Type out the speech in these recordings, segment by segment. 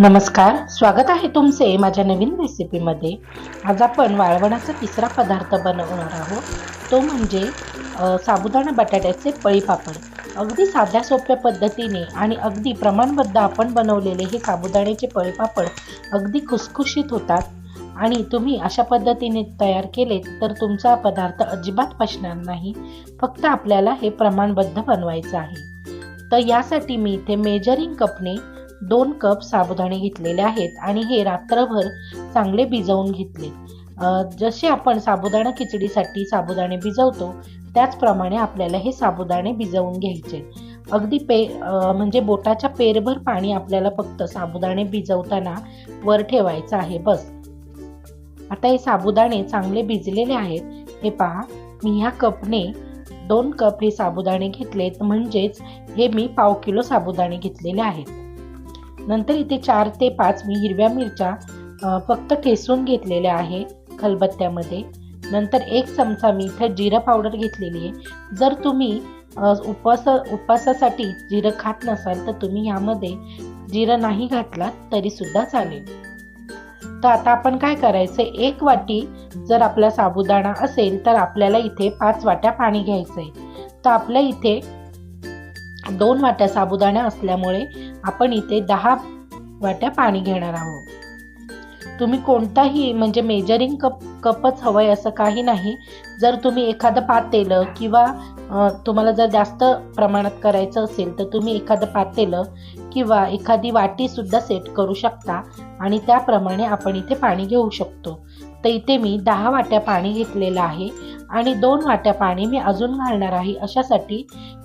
नमस्कार स्वागत आहे तुमचे माझ्या नवीन रेसिपीमध्ये आज आपण वाळवणाचा तिसरा पदार्थ बनवणार आहोत. तो म्हणजे साबुदाणा बटाट्याचे पळीपापड अगदी साध्या सोप्या पद्धतीने आणि अगदी प्रमाणबद्ध आपण बनवलेले हे साबुदाण्याचे पळीपापड अगदी खुसखुशीत होतात. आणि तुम्ही अशा पद्धतीने तयार केले तर तुमचा पदार्थ अजिबात पचणार नाही. फक्त आपल्याला हे प्रमाणबद्ध बनवायचं आहे. तर यासाठी मी इथे मेजरिंग कपने दोन कप साबुदाणे घेतलेले आहेत आणि हे रात्रभर चांगले भिजवून घेतले. जसे आपण साबुदाणा खिचडीसाठी साबुदाणे भिजवतो त्याचप्रमाणे आपल्याला हे साबुदाणे भिजवून घ्यायचे. अगदी पे म्हणजे बोटाच्या पेरभर पाणी आपल्याला फक्त साबुदाणे भिजवताना वर ठेवायचं आहे बस. आता हे साबुदाणे चांगले भिजलेले आहेत. हे पहा मी ह्या कपने दोन कप हे साबुदाणे घेतलेत म्हणजेच हे मी पाव किलो साबुदाणे घेतलेले आहेत. नंतर इथे चार ते पाच मी हिरव्या मिरच्या फक्त ठेसून घेतलेल्या आहे खलबत्त्यामध्ये. नंतर एक चमचा मी इथं जिरं पावडर घेतलेली आहे. जर तुम्ही उपवास उपवासासाठी जिरं खात नसाल तर तुम्ही ह्यामध्ये जिरं नाही घातलात तरी सुद्धा चालेल. तर आता आपण काय करायचं एक वाटी जर आपला साबुदाणा असेल तर आपल्याला इथे पाच वाट्या पाणी घ्यायचं आहे तर आपल्या इथे दोन वाट्या साबुदाणा असल्यामुळे आपण इथे दहा वाट्या पाणी घेणार आहोत. तुम्ही कोणताही म्हणजे मेजरिंग कप कपच हवंय असं काही नाही. जर तुम्ही एखादं पातेलं किंवा तुम्हाला जर जास्त प्रमाणात करायचं असेल तर तुम्ही एखादं पातेलं किंवा एखादी वाटी सुद्धा सेट करू शकता आणि त्याप्रमाणे आपण इथे पाणी घेऊ शकतो. तर इथे मी दहा वाट्या पाणी घेतलेलं आहे आणि दोन वाट्या पाणी मी अजून घालणार आहे अशासाठी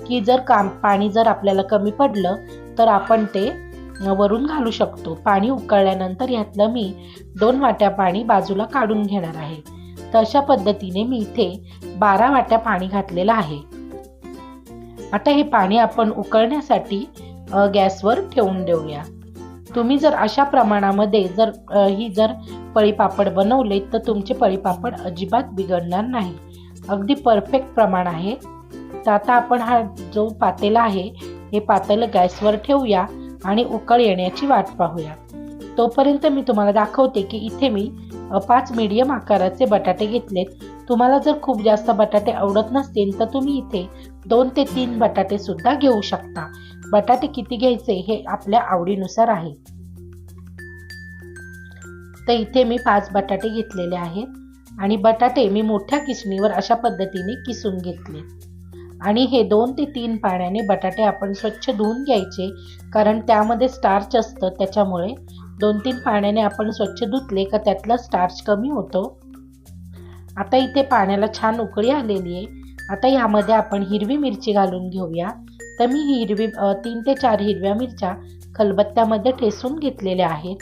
की जर काम पाणी जर आपल्याला कमी पडलं तर आपण ते वरून घालू शकतो. पाणी उकळल्यानंतर यातलं मी दोन वाट्या पाणी बाजूला काढून घेणार आहे. तर अशा पद्धतीने मी इथे बारा वाट्या पाणी घातलेलं आहे. आता हे पाणी आपण उकळण्यासाठी गॅसवर ठेवून देऊया. तुम्ही जर अशा प्रमाणामध्ये जर ही जर पळीपापड बनवले तर तुमचे पळीपापड अजिबात बिघडणार नाही. अगदी परफेक्ट प्रमाण आहे. तर आता आपण हा जो पातेला आहे हे पातेलं गॅसवर ठेवूया आणि उकळ येण्याची वाट पाहूया. तोपर्यंत मी तुम्हाला दाखवते की इथे मी पाच मीडियम आकाराचे बटाटे घेतलेत. तुम्हाला जर खूप जास्त बटाटे आवडत नसतील तर तुम्ही इथे दोन ते तीन बटाटे सुद्धा घेऊ शकता. बटाटे किती घ्यायचे हे आपल्या आवडीनुसार आहे. तर इथे मी पाच बटाटे घेतलेले आहेत आणि बटाटे मी मोठ्या किसणीवर अशा पद्धतीने किसून घेतले आणि हे दोन ते तीन पाण्याने बटाटे आपण स्वच्छ धुवून घ्यायचे कारण त्यामध्ये स्टार्च असतं त्याच्यामुळे दोन तीन पाण्याने आपण स्वच्छ धुतले का त्यातला स्टार्च कमी होतो. आता इथे पाण्याला छान उकळी आलेली आहे. आता यामध्ये आपण हिरवी मिरची घालून घेऊया. तर मी हिरवी तीन ते चार हिरव्या मिरच्या खलबत्त्यामध्ये ठेसून घेतलेल्या आहेत.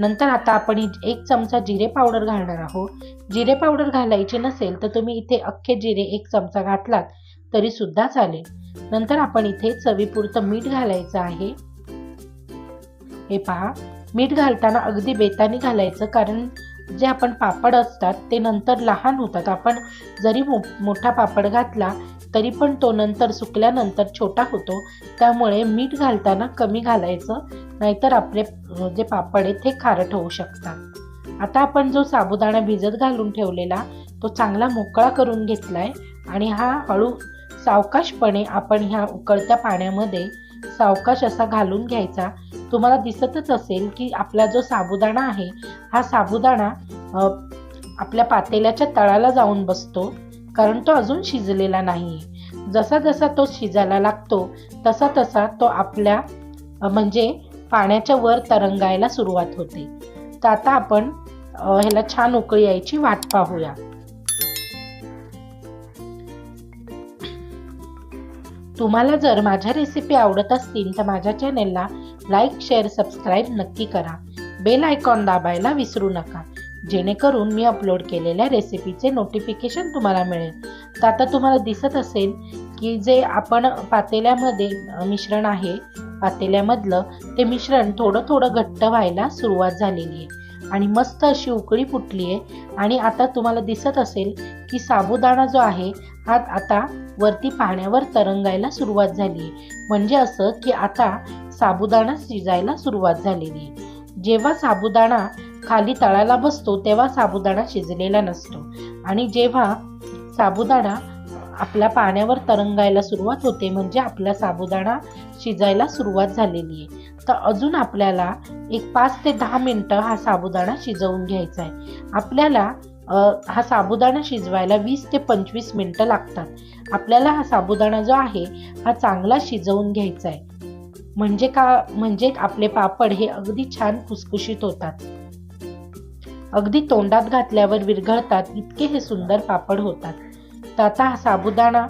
नंतर आता आपण एक चमचा जिरे पावडर घालणार आहोत. जिरे पावडर घालायची नसेल तर तुम्ही इथे अख्खे जिरे एक चमचा घातलात. तरी सुद्धा चालेल. नंतर आपण इथे चवीपुरतं मीठ घालायचं आहे. हे पहा मीठ घालताना अगदी बेताने घालायचं कारण जे आपण पापड असतात ते नंतर लहान होतात. आपण जरी मो मोठा पापड घातला तरी पण तो नंतर सुकल्यानंतर छोटा होतो. त्यामुळे मीठ घालताना कमी घालायचं नाहीतर आपले जे पापड आहेत ते खारट होऊ शकतात. आता आपण जो साबुदाणा भिजत घालून ठेवलेला तो चांगला मोकळा करून घेतलाय आणि हा हळू सावकाशपणे आपण ह्या उकळत्या पाण्यामध्ये सावकाश असा घालून घ्यायचा. तुम्हाला दिसतच असेल की आपला जो साबुदाणा आहे हा साबुदाणा आपल्या पातेल्याच्या तळाला जाऊन बसतो कारण तो अजून शिजलेला नाही जसा जसा तो शिजायला लागतो तसा तसा तो आपल्या म्हणजे पाण्याच्या वर तरंगायला सुरुवात होते. तर आता आपण ह्याला छान उकळी यायची वाट पाहूया. तुम्हाला जर माझ्या रेसिपी आवडत असतील तर माझ्या चॅनेलला लाईक शेअर सबस्क्राईब नक्की करा. बेल आयकॉन दाबायला विसरू नका. जेणेकरून मी अपलोड केलेल्या रेसिपीचे नोटिफिकेशन तुम्हाला मिळेल. तर आता तुम्हाला दिसत असेल की जे आपण पातेल्यामध्ये मिश्रण आहे पातेल्यामधलं ते मिश्रण थोडं थोडं घट्ट व्हायला सुरुवात झालेली आहे. आणि मस्त अशी उकळी फुटली आहे. आणि आता तुम्हाला दिसत असेल की साबुदाणा जो आहे हा आता वरती पाण्यावर तरंगायला सुरुवात झाली आहे. म्हणजे असं की आता साबुदाणा शिजायला सुरुवात झालेली आहे. जेव्हा साबुदाणा खाली तळाला बसतो तेव्हा साबुदाणा शिजलेला नसतो. आणि जेव्हा साबुदाणा आपल्या पाण्यावर तरंगायला सुरुवात होते म्हणजे आपला साबुदाणा शिजायला सुरुवात झालेली आहे. तर अजून आपल्याला एक पाच ते दहा मिनटं हा साबुदाणा शिजवून घ्यायचा आहे. आपल्याला हा साबुदाणा शिजवायला वीस ते पंचवीस मिनटं लागतात. आपल्याला हा साबुदाणा जो आहे हा चांगला शिजवून घ्यायचा आहे. म्हणजे का म्हणजे आपले पापड हे अगदी छान खुसखुशीत होतात. अगदी तोंडात घातल्यावर विरघळतात इतके हे सुंदर पापड होतात. तर आता हा साबुदाणा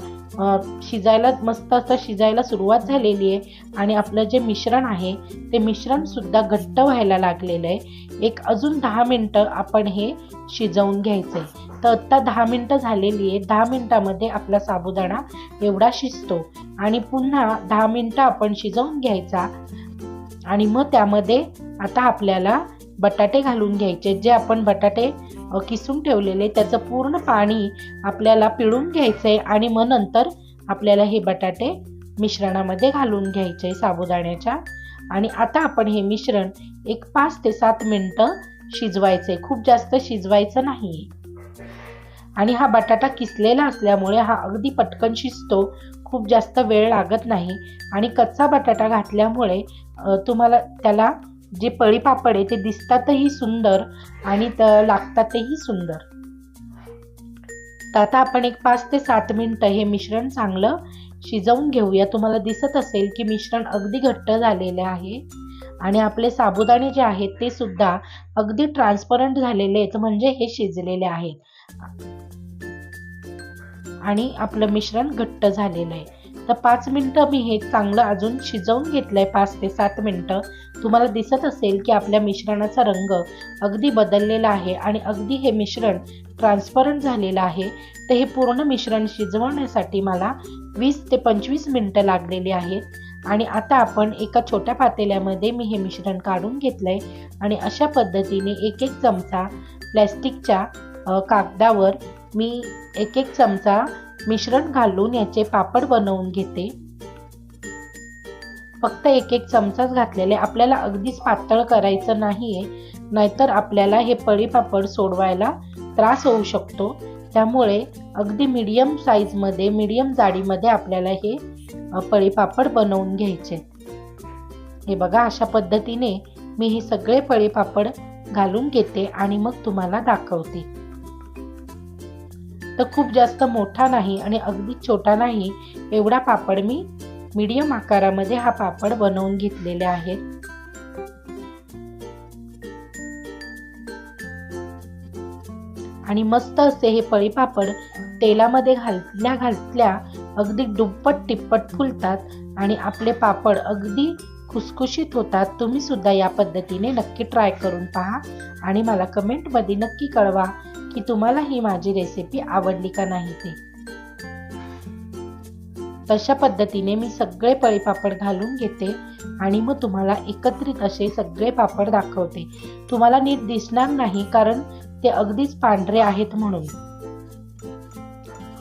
शिजायला मस्त असं शिजायला सुरुवात झालेली आहे. आणि आपलं जे मिश्रण आहे ते मिश्रणसुद्धा घट्ट व्हायला लागलेलं आहे. एक अजून दहा मिनटं आपण हे शिजवून घ्यायचं आहे तर आत्ता दहा मिनटं झालेली आहे. दहा मिनटामध्ये आपला साबुदाणा एवढा शिजतो. आणि पुन्हा दहा मिनटं आपण शिजवून घ्यायचा. आणि मग त्यामध्ये आता आपल्याला बटाटे घालून घ्यायचे. जे आपण बटाटे किसून ठेवलेले. त्याचं पूर्ण पाणी आपल्याला पिळून घ्यायचं आहे आणि मग नंतर आपल्याला हे बटाटे मिश्रणामध्ये घालून घ्यायचे साबुदाण्याच्या. आणि आता आपण हे मिश्रण एक पाच ते सात मिनटं शिजवायचे खूप जास्त शिजवायचं नाही आणि हा बटाटा किसलेला असल्यामुळे हा अगदी पटकन शिजतो. खूप जास्त वेळ लागत नाही. आणि कच्चा बटाटा घातल्यामुळे तुम्हाला त्याला जे पळी पापड आहे ते दिसतातही सुंदर आणि त लागतातही सुंदर. तर आता आपण एक पाच ते सात मिनटं हे मिश्रण चांगलं शिजवून घेऊया. तुम्हाला दिसत असेल की मिश्रण अगदी घट्ट झालेले आहे आणि आपले साबुदाणे जे आहेत ते सुद्धा अगदी ट्रान्सपरंट झालेले आहेत म्हणजे हे शिजलेले आहेत. आणि आपलं मिश्रण घट्ट झालेलं आहे. तर पाच मिनटं मी हे चांगलं अजून शिजवून घेतलंय पाच ते सात मिनटं. तुम्हाला दिसत असेल की आपल्या मिश्रणाचा रंग अगदी बदललेला आहे आणि अगदी हे मिश्रण ट्रान्सपरंट झालेलं आहे. तर हे पूर्ण मिश्रण शिजवण्यासाठी मला वीस ते पंचवीस मिनटं लागलेली आहेत. आणि आता आपण एका छोट्या पातेल्यामध्ये मी हे मिश्रण काढून घेतलंय आणि अशा पद्धतीने एक एक चमचा प्लॅस्टिकच्या कागदावर मी एक एक चमचा मिश्रण घालून याचे पापड बनवून घेते. फक्त एक एक चमचाच घातलेले. आपल्याला अगदीच पातळ करायचं नाहीये. नाहीतर आपल्याला हे पळी पापड सोडवायला त्रास होऊ शकतो. त्यामुळे अगदी मीडियम साईजमध्ये मीडियम जाडीमध्ये आपल्याला हे पळी पापड बनवून घ्यायचे. हे बघा अशा पद्धतीने मी हे सगळे पळी पापड घालून घेते आणि मग तुम्हाला दाखवते. तर खूप जास्त मोठा नाही आणि अगदी छोटा नाही एवढा पापड मी मीडियम आकारामध्ये हा पापड बनवून घेतलेले आहेत. आणि मस्त असे हे पळी पापड तेलामध्ये घालल्या घातल्या अगदी दुप्पट टिप्पट फुलतात आणि आपले पापड अगदी खुसखुशीत होतात. तुम्ही सुद्धा या पद्धतीने नक्की ट्राय करून पहा आणि मला कमेंटमध्ये नक्की कळवा. की तुम्हाला ही माझी रेसिपी आवडली का नाही ते. तशा पद्धतीने मी सगळे पळी पापड घालून घेते आणि मग तुम्हाला एकत्रित असे सगळे पापड दाखवते. तुम्हाला नीट दिसणार नाही कारण ते अगदीच पांढरे आहेत म्हणून.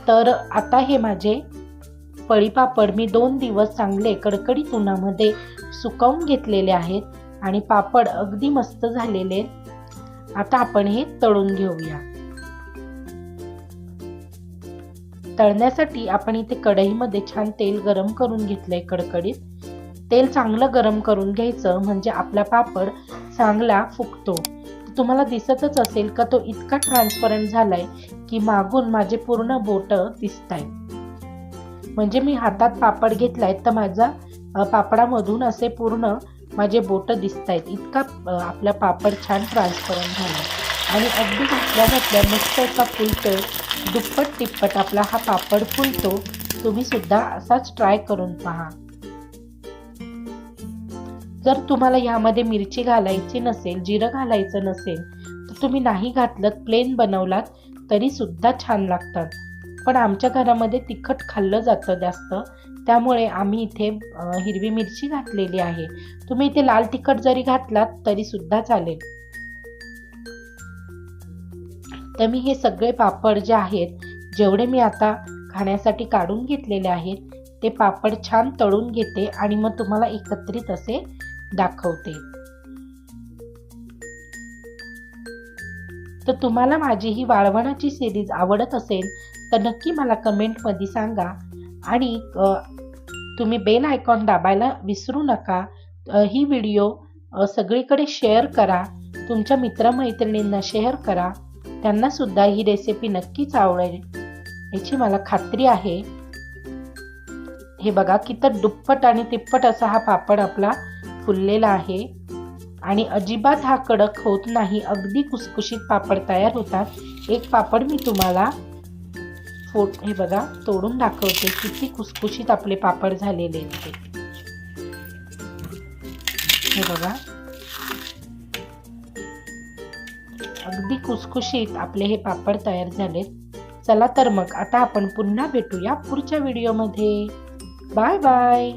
तर आता हे माझे पळी पापड मी दोन दिवस चांगले कडकडीत उन्हामध्ये सुकवून घेतलेले आहेत आणि पापड अगदी मस्त झालेले आहेत. आता आपण हे तळून घेऊया. तळण्यासाठी आपण इथे कढईमध्ये छान तेल गरम करून घेतलंय कडकडीत. तेल चांगलं गरम करून घ्यायचं म्हणजे आपला पापड चांगला फुगतो. तुम्हाला दिसतच असेल का तो इतका ट्रान्सपरंट झालाय की मागून माझे पूर्ण बोट दिसत म्हणजे मी हातात पापड घेतलाय तर माझा पापडामधून असे पूर्ण माझे बोट दिसत आहेत इतका आपला पापड छान ट्रान्सपरंट झाला आणि अगदी घातल्या घातल्या मस्त असा फुलतो दुप्पट तिप्पट आपला हा पापड फुलतो तुम्ही सुद्धा असाच ट्राय करून पहा. जर तुम्हाला यामध्ये मिरची घालायची नसेल जिरं घालायचं नसेल तर तुम्ही नाही घातलं प्लेन बनवलात तरी सुद्धा छान लागतात. पण आमच्या घरामध्ये तिखट खाल्लं जातं जास्त त्यामुळे आम्ही इथे हिरवी मिरची घातलेली आहे. तुम्ही इथे लाल तिखट जरी घातलात तरी सुद्धा चालेल. तर मी हे सगळे पापड जे आहेत जेवढे मी आता खाण्यासाठी काढून घेतलेले आहेत ते पापड छान तळून घेते आणि मग तुम्हाला एकत्रित असे दाखवते. तर तुम्हाला माझी ही वाळवणाची सिरीज आवडत असेल तर नक्की मला कमेंटमध्ये सांगा. आणि तुम्ही बेल आयकॉन दाबायला विसरू नका. ही व्हिडिओ सगळीकडे शेअर करा. तुमच्या मित्रमैत्रिणींना शेअर करा. त्यांना सुद्धा ही रेसिपी नक्कीच आवडेल. याची मला खात्री आहे. हे बघा किती दुप्पट आणि तिप्पट असा हा पापड आपला फुललेला आहे. आणि अजिबात हा कडक होत नाही. अगदी कुसकुशीत पापड तयार होतात. एक पापड मी तुम्हाला फोट हे बघा तोडून दाखवते. किती कुसकुशीत आपले पापड झालेले आहेत. हे बघा. अगदी कुसकुशीत आपले हे पापड तयार झालेत. चला तर मग आता आपण पुन्हा भेटूया पुढच्या व्हिडिओमध्ये बाय बाय